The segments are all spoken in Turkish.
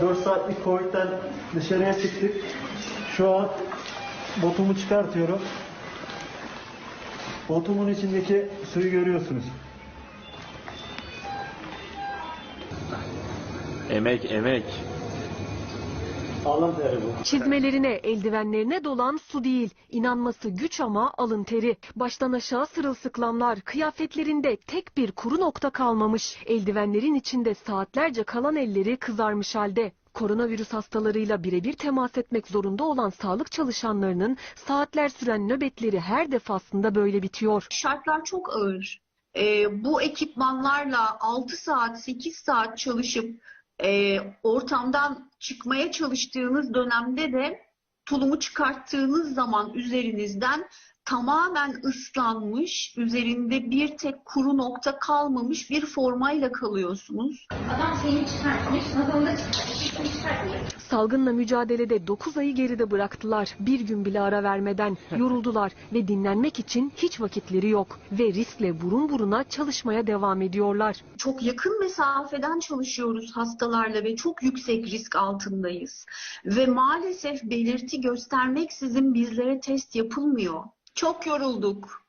4 saatlik Covid'den dışarıya çıktık. Şu an botumu çıkartıyorum. Botumun içindeki suyu görüyorsunuz. Emek emek. Alın teri bu. Çizmelerine, eldivenlerine dolan su değil. İnanması güç ama alın teri. Baştan aşağı sırılsıklamlar, kıyafetlerinde tek bir kuru nokta kalmamış. Eldivenlerin içinde saatlerce kalan elleri kızarmış halde. Koronavirüs hastalarıyla birebir temas etmek zorunda olan sağlık çalışanlarının saatler süren nöbetleri her defasında böyle bitiyor. şartlar çok ağır. Ee, bu ekipmanlarla 6 saat, 8 saat çalışıp e, ortamdan çıkmaya çalıştığınız dönemde de tulumu çıkarttığınız zaman üzerinizden tamamen ıslanmış, üzerinde bir tek kuru nokta kalmamış bir formayla kalıyorsunuz. Adam şeyini çıkartmış, nazarını da çıkartmış, çıkartmıyor. Salgınla mücadelede 9 ayı geride bıraktılar. Bir gün bile ara vermeden yoruldular ve dinlenmek için hiç vakitleri yok. Ve riskle burun buruna çalışmaya devam ediyorlar. çok yakın mesafeden çalışıyoruz hastalarla ve çok yüksek risk altındayız. Ve maalesef belirti göstermeksizin bizlere test yapılmıyor. Çok yorulduk.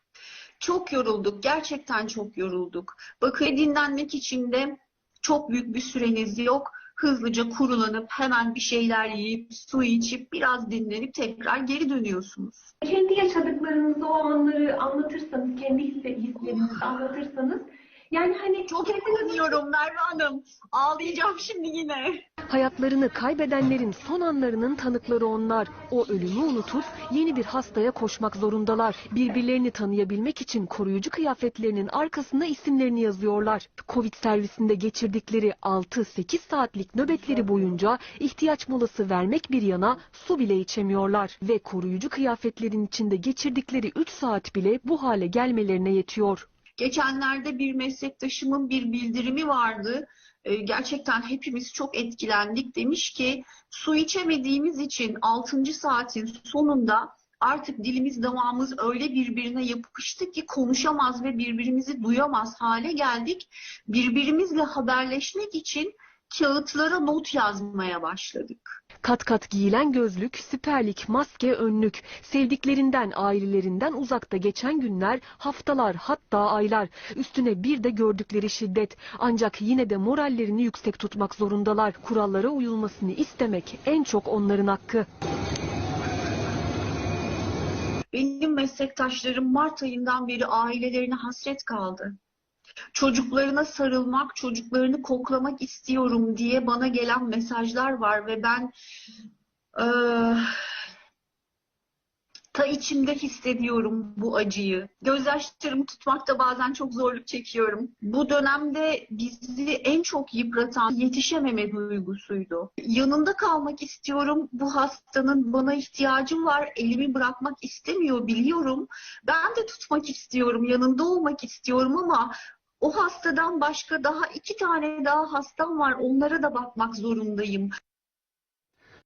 Çok yorulduk. Gerçekten çok yorulduk. Bakın dinlenmek için de çok büyük bir süreniz yok. Hızlıca kurulanıp hemen bir şeyler yiyip su içip biraz dinlenip tekrar geri dönüyorsunuz. kendi yaşadıklarınızı o anları anlatırsanız, kendi hislerinizi anlatırsanız yani hani Çok etkileniyorum Merve Hanım. Ağlayacağım şimdi yine. Hayatlarını kaybedenlerin son anlarının tanıkları onlar. O ölümü unutup yeni bir hastaya koşmak zorundalar. Birbirlerini tanıyabilmek için koruyucu kıyafetlerinin arkasına isimlerini yazıyorlar. Covid servisinde geçirdikleri 6-8 saatlik nöbetleri boyunca ihtiyaç molası vermek bir yana su bile içemiyorlar. Ve koruyucu kıyafetlerin içinde geçirdikleri 3 saat bile bu hale gelmelerine yetiyor. Geçenlerde bir meslektaşımın bir bildirimi vardı. Ee, Gerçekten hepimiz çok etkilendik. Demiş ki su içemediğimiz için 6. saatin sonunda artık dilimiz damağımız öyle birbirine yapıştı ki konuşamaz ve birbirimizi duyamaz hale geldik. Birbirimizle haberleşmek için kağıtlara not yazmaya başladık. Kat kat giyilen gözlük, siperlik, maske, önlük. Sevdiklerinden, ailelerinden uzakta geçen günler, haftalar hatta aylar. Üstüne bir de gördükleri şiddet. Ancak yine de morallerini yüksek tutmak zorundalar. Kurallara uyulmasını istemek en çok onların hakkı. Benim meslektaşlarım Mart ayından beri ailelerine hasret kaldı. Çocuklarına sarılmak, çocuklarını koklamak istiyorum diye bana gelen mesajlar var ve ben eee, ta içimde hissediyorum bu acıyı. Gözyaşlarımı tutmakta bazen çok zorluk çekiyorum. Bu dönemde bizi en çok yıpratan yetişememe duygusuydu. Yanında kalmak istiyorum. Bu hastanın bana ihtiyacı var. Elimi bırakmak istemiyor biliyorum. Ben de tutmak istiyorum, yanında olmak istiyorum ama o hastadan başka daha iki tane daha hastam var. Onlara da bakmak zorundayım.